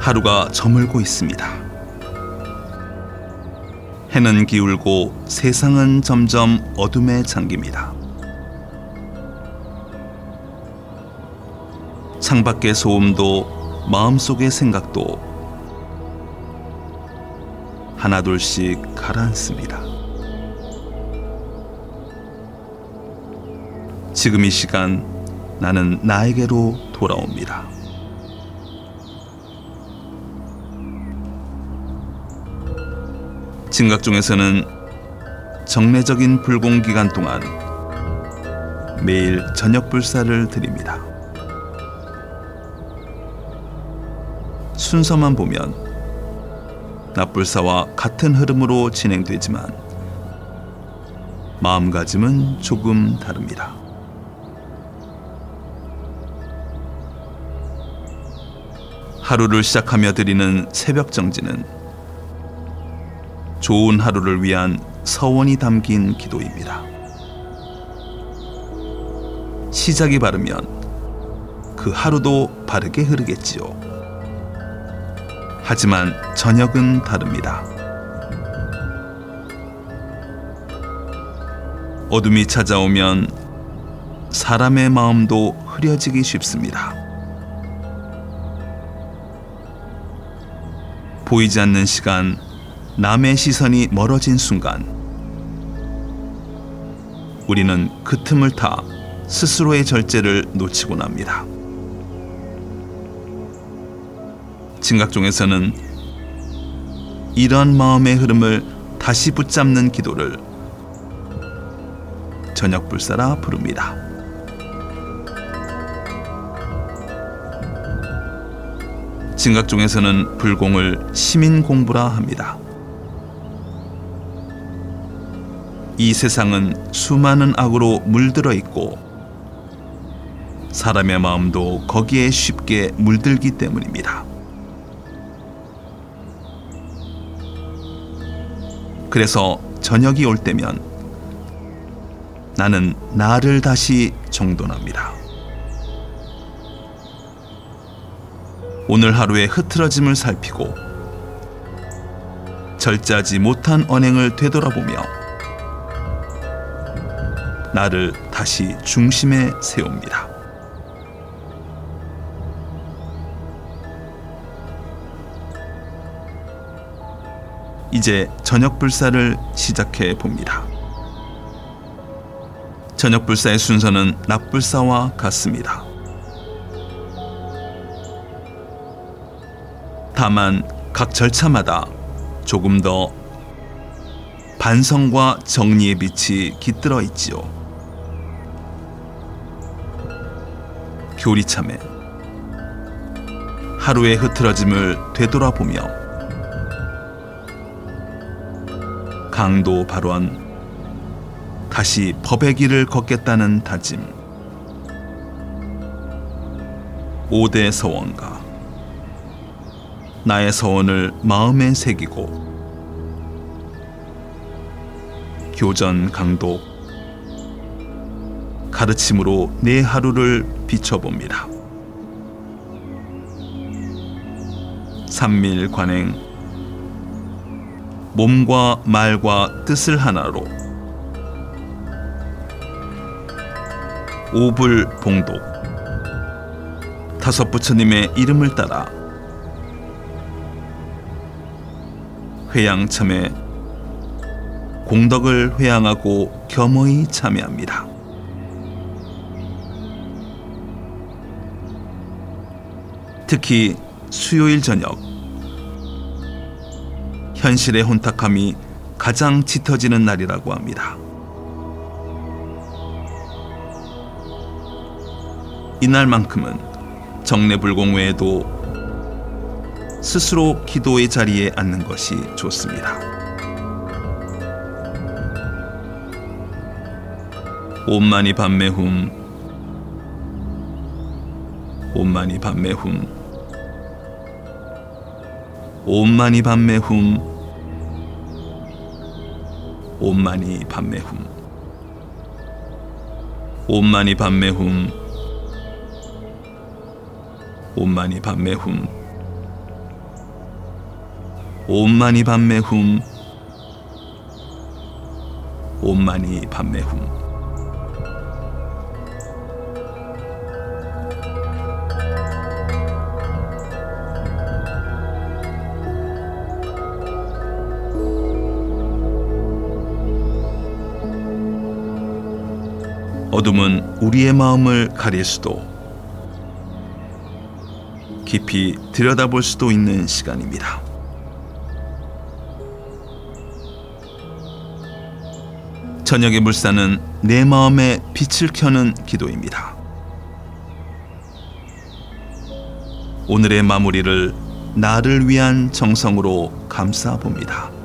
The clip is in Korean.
하루가 저물고 있습니다. 해는 기울고 세상은 점점 어둠에 잠깁니다. 창밖의 소음도 마음속의 생각도 하나둘씩 가라앉습니다. 지금 이 시간 나는 나에게로 돌아옵니다. 진각종에서는 정례적인 불공 기간 동안 매일 저녁 불사를 드립니다. 순서만 보면 납불사와 같은 흐름으로 진행되지만 마음가짐은 조금 다릅니다. 하루를 시작하며 드리는 새벽 정지는 좋은 하루를 위한 서원이 담긴 기도입니다. 시작이 바르면 그 하루도 바르게 흐르겠지요. 하지만 저녁은 다릅니다. 어둠이 찾아오면 사람의 마음도 흐려지기 쉽습니다. 보이지 않는 시간, 남의 시선이 멀어진 순간, 우리는 그 틈을 타 스스로의 절제를 놓치곤 합니다. 진각종에서는 이런 마음의 흐름을 다시 붙잡는 기도를 저녁 불사라 부릅니다. 진각종에서는 불공을 시민 공부라 합니다. 이 세상은 수많은 악으로 물들어 있고 사람의 마음도 거기에 쉽게 물들기 때문입니다. 그래서 저녁이 올 때면 나는 나를 다시 정돈합니다. 오늘 하루의 흐트러짐을 살피고 절제하지 못한 언행을 되돌아보며 나를 다시 중심에 세웁니다. 이제 저녁 불사를 시작해 봅니다. 저녁 불사의 순서는 낮 불사와 같습니다. 다만 각 절차마다 조금 더 반성과 정리의 빛이 깃들어 있지요. 교리참에 하루의 흐트러짐을 되돌아보며 강도 발언 다시 법의 길을 걷겠다는 다짐. 5대 서원가. 나의 서원을 마음에 새기고 교전 강독 가르침으로 내 하루를 비춰봅니다. 삼밀 관행 몸과 말과 뜻을 하나로 오불 봉독 다섯 부처님의 이름을 따라 회양참에 공덕을 회양하고 겸허히 참여합니다. 특히 수요일 저녁 현실의 혼탁함이 가장 짙어지는 날이라고 합니다. 이날만큼은 정례불공 외에도 스스로 기도의 자리에 앉는 것이 좋습니다. 온만이 밤매훔 온만이 밤매훔 온만이 밤매훔. 온만이 밤매훔. 온만이 밤매훔. 온만이 밤매훔. 온만이 밤매훔. 온만이 밤매훔 어둠은 우리의 마음을 가릴 수도 깊이 들여다볼 수도 있는 시간입니다. 저녁의 물사는 내 마음에 빛을 켜는 기도입니다. 오늘의 마무리를 나를 위한 정성으로 감싸 봅니다.